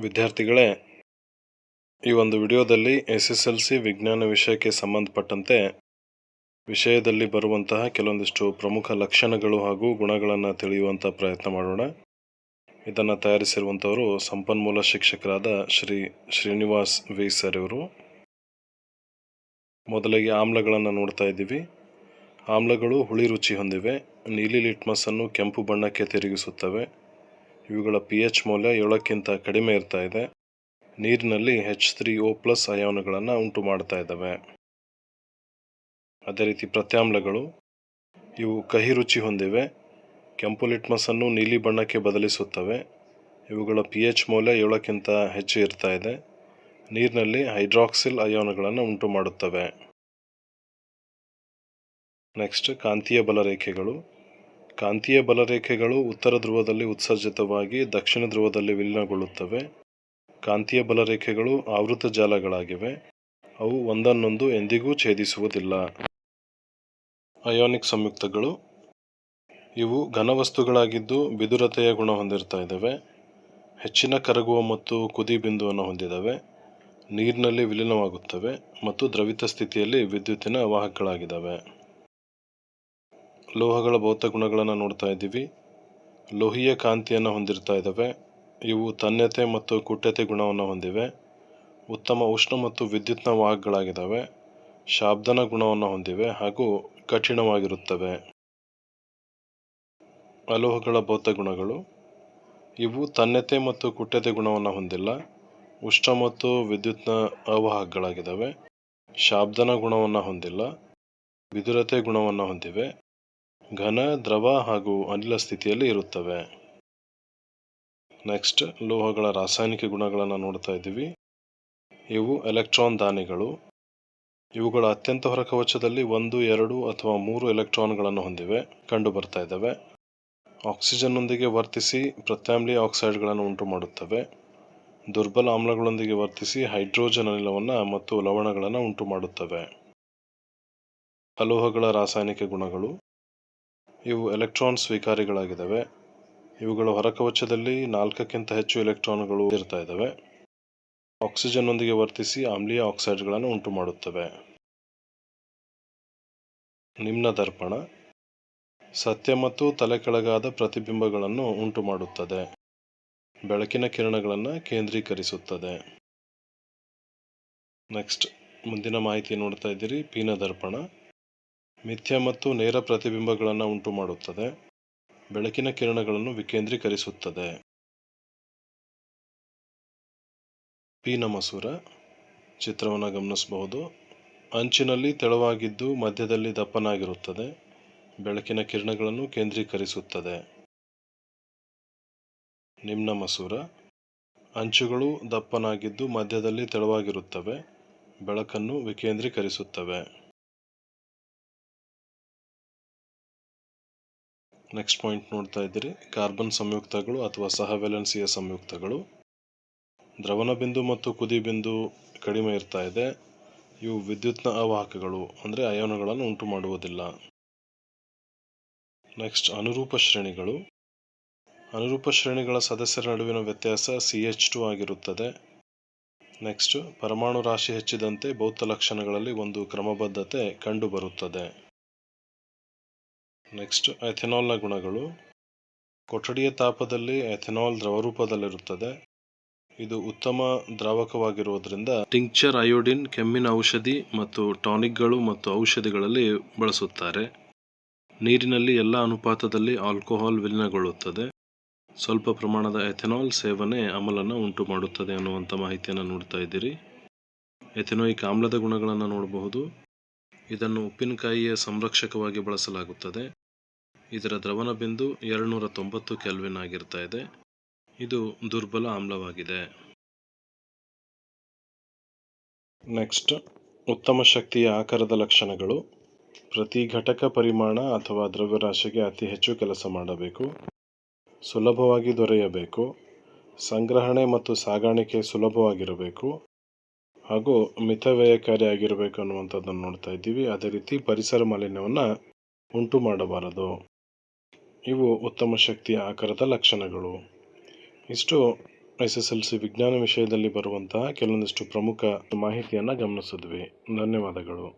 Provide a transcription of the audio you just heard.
ವಿದ್ಯಾರ್ಥಿಗಳೇ, ಈ ಒಂದು ವಿಡಿಯೋದಲ್ಲಿ ಎಸ್ ಎಸ್ ಎಲ್ ಸಿ ವಿಜ್ಞಾನ ವಿಷಯಕ್ಕೆ ಸಂಬಂಧಪಟ್ಟಂತೆ ವಿಷಯದಲ್ಲಿ ಬರುವಂತಹ ಕೆಲವೊಂದಿಷ್ಟು ಪ್ರಮುಖ ಲಕ್ಷಣಗಳು ಹಾಗೂ ಗುಣಗಳನ್ನು ತಿಳಿಯುವಂಥ ಪ್ರಯತ್ನ ಮಾಡೋಣ. ಇದನ್ನು ತಯಾರಿಸಿರುವಂಥವರು ಸಂಪನ್ಮೂಲ ಶಿಕ್ಷಕರಾದ ಶ್ರೀ ಶ್ರೀನಿವಾಸ್ ವಿ ಸರ್ ಇವರು. ಮೊದಲಿಗೆ ಆಮ್ಲಗಳನ್ನು ನೋಡ್ತಾ ಇದ್ದೀವಿ. ಆಮ್ಲಗಳು ಹುಳಿ ರುಚಿ ಹೊಂದಿವೆ. ನೀಲಿ ಲಿಟ್ಮಸ್ ಅನ್ನು ಕೆಂಪು ಬಣ್ಣಕ್ಕೆ ತಿರುಗಿಸುತ್ತವೆ. ಇವುಗಳ ಪಿ ಎಚ್ ಮೌಲ್ಯ ಏಳಕ್ಕಿಂತ ಕಡಿಮೆ ಇರ್ತಾ ಇದೆ. ನೀರಿನಲ್ಲಿ ಹೆಚ್ ತ್ರೀ ಓ ಪ್ಲಸ್ ಅಯಾನುಗಳನ್ನು ಉಂಟು ಮಾಡ್ತಾ ಇದ್ದಾವೆ. ಅದೇ ರೀತಿ ಪ್ರತ್ಯಾಮ್ಲಗಳು. ಇವು ಕಹಿ ರುಚಿ ಹೊಂದಿವೆ. ಕೆಂಪು ಲಿಟ್ಮಸ್ ಅನ್ನು ನೀಲಿ ಬಣ್ಣಕ್ಕೆ ಬದಲಿಸುತ್ತವೆ. ಇವುಗಳ ಪಿ ಎಚ್ ಮೌಲ್ಯ ಏಳಕ್ಕಿಂತ ಹೆಚ್ಚು ಇರ್ತಾ ಇದೆ. ನೀರಿನಲ್ಲಿ ಹೈಡ್ರಾಕ್ಸಿಲ್ ಅಯಾನುಗಳನ್ನು ಉಂಟು ಮಾಡುತ್ತವೆ. ನೆಕ್ಸ್ಟ್ ಕಾಂತೀಯ ಬಲರೇಖೆಗಳು. ಕಾಂತೀಯ ಬಲರೇಖೆಗಳು ಉತ್ತರ ಧ್ರುವದಲ್ಲಿ ಉತ್ಸರ್ಜಿತವಾಗಿ ದಕ್ಷಿಣ ಧ್ರುವದಲ್ಲಿ ವಿಲೀನಗೊಳ್ಳುತ್ತವೆ. ಕಾಂತೀಯ ಬಲರೇಖೆಗಳು ಆವೃತ ಜಾಲಗಳಾಗಿವೆ. ಅವು ಒಂದನ್ನೊಂದು ಎಂದಿಗೂ ಛೇದಿಸುವುದಿಲ್ಲ. ಅಯೋನಿಕ್ ಸಂಯುಕ್ತಗಳು. ಇವು ಘನವಸ್ತುಗಳಾಗಿದ್ದು ಬಿದುರತೆಯ ಗುಣ ಹೊಂದಿರ್ತಾ ಇದ್ದಾವೆ. ಹೆಚ್ಚಿನ ಕರಗುವ ಮತ್ತು ಕುದಿ ಬಿಂದುವನ್ನು ಹೊಂದಿದ್ದಾವೆ. ನೀರಿನಲ್ಲಿ ವಿಲೀನವಾಗುತ್ತವೆ ಮತ್ತು ದ್ರವಿತ ಸ್ಥಿತಿಯಲ್ಲಿ ವಿದ್ಯುತ್ತಿನ ವಾಹಕಗಳಾಗಿದ್ದಾವೆ. ಲೋಹಗಳ ಭೌತ ಗುಣಗಳನ್ನು ನೋಡ್ತಾ ಇದ್ದೀವಿ. ಲೋಹೀಯ ಕಾಂತಿಯನ್ನು ಹೊಂದಿರ್ತಾ ಇದ್ದಾವೆ ಇವು ತನ್ಯತೆ ಮತ್ತು ಕುಟ್ಯತೆ ಗುಣವನ್ನು ಹೊಂದಿವೆ. ಉತ್ತಮ ಉಷ್ಣ ಮತ್ತು ವಿದ್ಯುತ್ನ ವಾಹಕಗಳಾಗಿದ್ದಾವೆ ಶಾಬ್ದನ ಗುಣವನ್ನು ಹೊಂದಿವೆ ಹಾಗೂ ಕಠಿಣವಾಗಿರುತ್ತವೆ. ಅಲೋಹಗಳ ಭೌತ ಗುಣಗಳು ಇವು ತನ್ಯತೆ ಮತ್ತು ಕುಟ್ಯತೆ ಗುಣವನ್ನು ಹೊಂದಿಲ್ಲ. ಉಷ್ಣ ಮತ್ತು ವಿದ್ಯುತ್ನ ಅವಾಹಕಗಳಾಗಿದ್ದಾವೆ ಶಾಬ್ದನ ಗುಣವನ್ನು ಹೊಂದಿಲ್ಲ. ವಿದುರತೆ ಗುಣವನ್ನು ಹೊಂದಿವೆ. ಘನ, ದ್ರವ ಹಾಗೂ ಅನಿಲ ಸ್ಥಿತಿಯಲ್ಲಿ ಇರುತ್ತವೆ. ನೆಕ್ಸ್ಟ್ ಲೋಹಗಳ ರಾಸಾಯನಿಕ ಗುಣಗಳನ್ನು ನೋಡ್ತಾ ಇದ್ದೀವಿ. ಇವು ಎಲೆಕ್ಟ್ರಾನ್ ದಾನಿಗಳು. ಇವುಗಳ ಅತ್ಯಂತ ಹೊರಕವಚದಲ್ಲಿ ಒಂದು, ಎರಡು ಅಥವಾ ಮೂರು ಎಲೆಕ್ಟ್ರಾನ್ಗಳನ್ನು ಹೊಂದಿವೆ ಕಂಡು ಬರ್ತಾ ಇದ್ದಾವೆ. ಆಕ್ಸಿಜನ್ನೊಂದಿಗೆ ವರ್ತಿಸಿ ಪ್ರತ್ಯಾಮ್ಲಿ ಆಕ್ಸೈಡ್ಗಳನ್ನು ಉಂಟು ಮಾಡುತ್ತವೆ ದುರ್ಬಲ ಆಮ್ಲಗಳೊಂದಿಗೆ ವರ್ತಿಸಿ ಹೈಡ್ರೋಜನ್ ಅನಿಲವನ್ನು ಮತ್ತು ಲವಣಗಳನ್ನು ಉಂಟು ಮಾಡುತ್ತವೆ ಅಲೋಹಗಳ ರಾಸಾಯನಿಕ ಗುಣಗಳು. ಇವು ಎಲೆಕ್ಟ್ರಾನ್ ಸ್ವೀಕಾರಿಗಳಾಗಿದ್ದಾವೆ. ಇವುಗಳು ಹೊರಕವಚದಲ್ಲಿ ನಾಲ್ಕಕ್ಕಿಂತ ಹೆಚ್ಚು ಎಲೆಕ್ಟ್ರಾನ್ಗಳು ಇರ್ತಾ ಇದ್ದಾವೆ. ಆಕ್ಸಿಜನ್ನೊಂದಿಗೆ ವರ್ತಿಸಿ ಆಮ್ಲೀಯ ಆಕ್ಸೈಡ್ಗಳನ್ನು ಉಂಟು ಮಾಡುತ್ತವೆ ನಿಮ್ನ ದರ್ಪಣ, ಸತ್ಯ ಮತ್ತು ತಲೆಕೆಳಗಾದ ಪ್ರತಿಬಿಂಬಗಳನ್ನು ಉಂಟು ಮಾಡುತ್ತದೆ ಬೆಳಕಿನ ಕಿರಣಗಳನ್ನು ಕೇಂದ್ರೀಕರಿಸುತ್ತದೆ. ನೆಕ್ಸ್ಟ್, ಮುಂದಿನ ಮಾಹಿತಿ ನೋಡ್ತಾ ಇದ್ದೀರಿ. ಪೀನ ದರ್ಪಣ ಮಿಥ್ಯ ಮತ್ತು ನೇರ ಪ್ರತಿಬಿಂಬಗಳನ್ನು ಉಂಟು ಮಾಡುತ್ತದೆ ಬೆಳಕಿನ ಕಿರಣಗಳನ್ನು ವಿಕೇಂದ್ರೀಕರಿಸುತ್ತದೆ. ಪೀನ ಮಸೂರ ಚಿತ್ರವನ್ನು ಗಮನಿಸಬಹುದು. ಅಂಚಿನಲ್ಲಿ ತೆಳುವಾಗಿದ್ದು ಮಧ್ಯದಲ್ಲಿ ದಪ್ಪನಾಗಿರುತ್ತದೆ. ಬೆಳಕಿನ ಕಿರಣಗಳನ್ನು ಕೇಂದ್ರೀಕರಿಸುತ್ತದೆ. ನಿಮ್ನ ಮಸೂರ ಅಂಚುಗಳು ದಪ್ಪನಾಗಿದ್ದು ಮಧ್ಯದಲ್ಲಿ ತೆಳುವಾಗಿರುತ್ತವೆ. ಬೆಳಕನ್ನು ವಿಕೇಂದ್ರೀಕರಿಸುತ್ತವೆ. ನೆಕ್ಸ್ಟ್ ಪಾಯಿಂಟ್ ನೋಡ್ತಾ ಇದ್ದೀರಿ. ಕಾರ್ಬನ್ ಸಂಯುಕ್ತಗಳು ಅಥವಾ ಸಹವೆಲೆನ್ಸಿಯ ಸಂಯುಕ್ತಗಳು. ದ್ರವಣ ಬಿಂದು ಮತ್ತು ಕುದಿ ಬಿಂದು ಕಡಿಮೆ ಇರ್ತಾ ಇದೆ. ಇವು ವಿದ್ಯುತ್ನ ಅವಾಹಕಗಳು, ಅಂದರೆ ಅಯಾನುಗಳನ್ನು ಉಂಟು ಮಾಡುವುದಿಲ್ಲ. ನೆಕ್ಸ್ಟ್ ಅನುರೂಪ ಶ್ರೇಣಿಗಳು. ಅನುರೂಪ ಶ್ರೇಣಿಗಳ ಸದಸ್ಯರ ನಡುವಿನ ವ್ಯತ್ಯಾಸ ಸಿ ಎಚ್ ಟು ಆಗಿರುತ್ತದೆ. ನೆಕ್ಸ್ಟ್ ಪರಮಾಣು ರಾಶಿ ಹೆಚ್ಚಿದಂತೆ ಭೌತ ಲಕ್ಷಣಗಳಲ್ಲಿ ಒಂದು ಕ್ರಮಬದ್ಧತೆ ಕಂಡುಬರುತ್ತದೆ. ನೆಕ್ಸ್ಟ್ ಎಥೆನಾಲ್ನ ಗುಣಗಳು. ಕೊಠಡಿಯ ತಾಪದಲ್ಲಿ ಎಥೆನಾಲ್ ದ್ರವರೂಪದಲ್ಲಿರುತ್ತದೆ. ಇದು ಉತ್ತಮ ದ್ರಾವಕವಾಗಿರುವುದರಿಂದ ಟಿಂಕ್ಚರ್ ಅಯೋಡಿನ್ ಕೆಮ್ಮಿನ ಔಷಧಿ ಮತ್ತು ಟಾನಿಕ್ಗಳು ಮತ್ತು ಔಷಧಿಗಳಲ್ಲಿ ಬಳಸುತ್ತಾರೆ. ನೀರಿನಲ್ಲಿ ಎಲ್ಲ ಅನುಪಾತದಲ್ಲಿ ಆಲ್ಕೋಹಾಲ್ ವಿಲೀನಗೊಳ್ಳುತ್ತದೆ. ಸ್ವಲ್ಪ ಪ್ರಮಾಣದ ಎಥೆನಾಲ್ ಸೇವನೆ ಅಮಲನ್ನು ಉಂಟು ಮಾಡುತ್ತದೆ ಅನ್ನುವಂಥ ಮಾಹಿತಿಯನ್ನು ನೋಡ್ತಾ ಇದ್ದೀರಿ. ಎಥೆನೋಯಿಕ್ ಆಮ್ಲದ ಗುಣಗಳನ್ನು ನೋಡಬಹುದು. ಇದನ್ನು ಉಪ್ಪಿನಕಾಯಿಯ ಸಂರಕ್ಷಕವಾಗಿ ಬಳಸಲಾಗುತ್ತದೆ. ಇದರ ದ್ರವಣ ಬಿಂದು ಎರಡುನೂರ ತೊಂಬತ್ತು ಕೆಲ್ವಿನ್ ಆಗಿರ್ತಾ ಇದೆ. ಇದು ದುರ್ಬಲ ಆಮ್ಲವಾಗಿದೆ. ನೆಕ್ಸ್ಟ್, ಉತ್ತಮ ಶಕ್ತಿಯ ಆಕಾರದ ಲಕ್ಷಣಗಳು. ಪ್ರತಿ ಘಟಕ ಪರಿಮಾಣ ಅಥವಾ ದ್ರವ್ಯರಾಶಿಗೆ ಅತಿ ಹೆಚ್ಚು ಕೆಲಸ ಮಾಡಬೇಕು. ಸುಲಭವಾಗಿ ದೊರೆಯಬೇಕು. ಸಂಗ್ರಹಣೆ ಮತ್ತು ಸಾಗಾಣಿಕೆ ಸುಲಭವಾಗಿರಬೇಕು. ಹಾಗೂ ಮಿತವ್ಯಯಕಾರಿಯಾಗಿರಬೇಕು ಅನ್ನುವಂಥದ್ದನ್ನು ನೋಡ್ತಾ ಇದ್ದೀವಿ. ಅದೇ ರೀತಿ ಪರಿಸರ ಮಾಲಿನ್ಯವನ್ನು ಉಂಟು ಮಾಡಬಾರದು. ಇವು ಉತ್ತಮ ಶಕ್ತಿಯ ಆಕಾರದ ಲಕ್ಷಣಗಳು. ಇಷ್ಟು ಎಸ್ ಎಸ್ ಎಲ್ ಸಿ ವಿಜ್ಞಾನ ವಿಷಯದಲ್ಲಿ ಬರುವಂತಹ ಕೆಲವೊಂದಿಷ್ಟು ಪ್ರಮುಖ ಮಾಹಿತಿಯನ್ನು ಗಮನಿಸಿದ್ವಿ. ಧನ್ಯವಾದಗಳು.